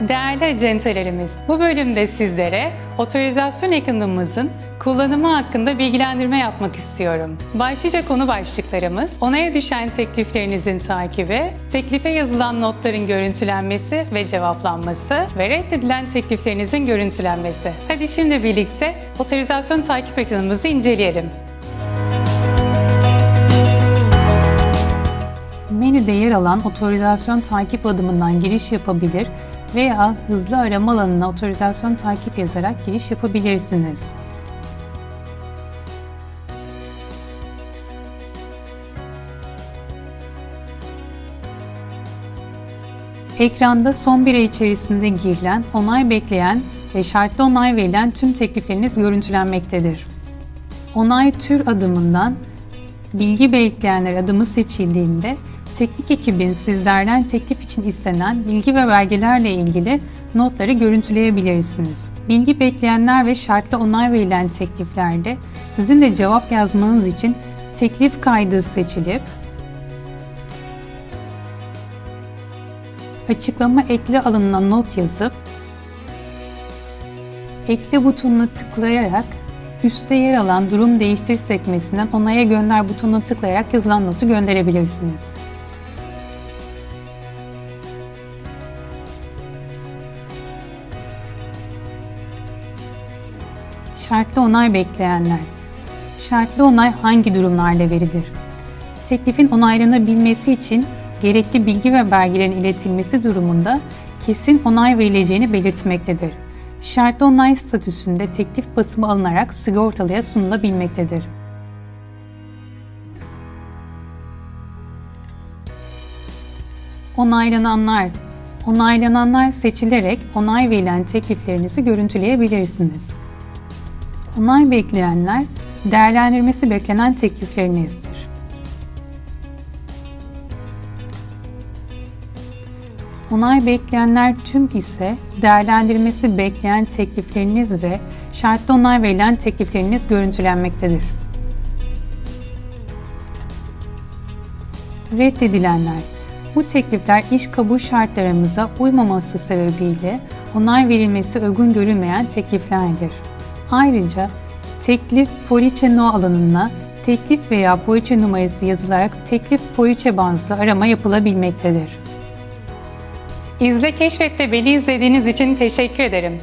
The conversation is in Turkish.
Değerli acentelerimiz, bu bölümde sizlere otorizasyon ekranımızın kullanımı hakkında bilgilendirme yapmak istiyorum. Başlıca konu başlıklarımız, onaya düşen tekliflerinizin takibi, teklife yazılan notların görüntülenmesi ve cevaplanması ve reddedilen tekliflerinizin görüntülenmesi. Hadi şimdi birlikte otorizasyon takip ekranımızı inceleyelim. Menüde yer alan otorizasyon takip adımından giriş yapabilir veya hızlı arama alanına otorizasyon takip yazarak giriş yapabilirsiniz. Ekranda son bir ay içerisinde girilen, onay bekleyen ve şartlı onay verilen tüm teklifleriniz görüntülenmektedir. Onay tür adımından bilgi bekleyenler adımı seçildiğinde teknik ekibin sizlerden teklif için istenen bilgi ve belgelerle ilgili notları görüntüleyebilirsiniz. Bilgi bekleyenler ve şartlı onay verilen tekliflerde sizin de cevap yazmanız için teklif kaydı seçilip açıklama ekle alanına not yazıp ekle butonuna tıklayarak üstte yer alan durum değiştir sekmesinden onaya gönder butonuna tıklayarak yazılan notu gönderebilirsiniz. Şartlı onay bekleyenler. Şartlı onay hangi durumlarda verilir? Teklifin onaylanabilmesi için gerekli bilgi ve belgelerin iletilmesi durumunda kesin onay verileceğini belirtmektedir. Şartlı onay statüsünde teklif basımı alınarak sigortalıya sunulabilmektedir. Onaylananlar Onaylananlar seçilerek onay verilen tekliflerinizi görüntüleyebilirsiniz. Onay bekleyenler, değerlendirmesi beklenen tekliflerinizdir. Onay bekleyenler tüm ise değerlendirmesi bekleyen teklifleriniz ve şartlı onay verilen teklifleriniz görüntülenmektedir. Reddedilenler Bu teklifler iş kabul şartlarımıza uymaması sebebiyle onay verilmesi uygun görülmeyen tekliflerdir. Ayrıca teklif poliçe no alanına teklif veya poliçe numarası yazılarak teklif poliçe bazlı arama yapılabilmektedir. İzle Keşfet'te beni izlediğiniz için teşekkür ederim.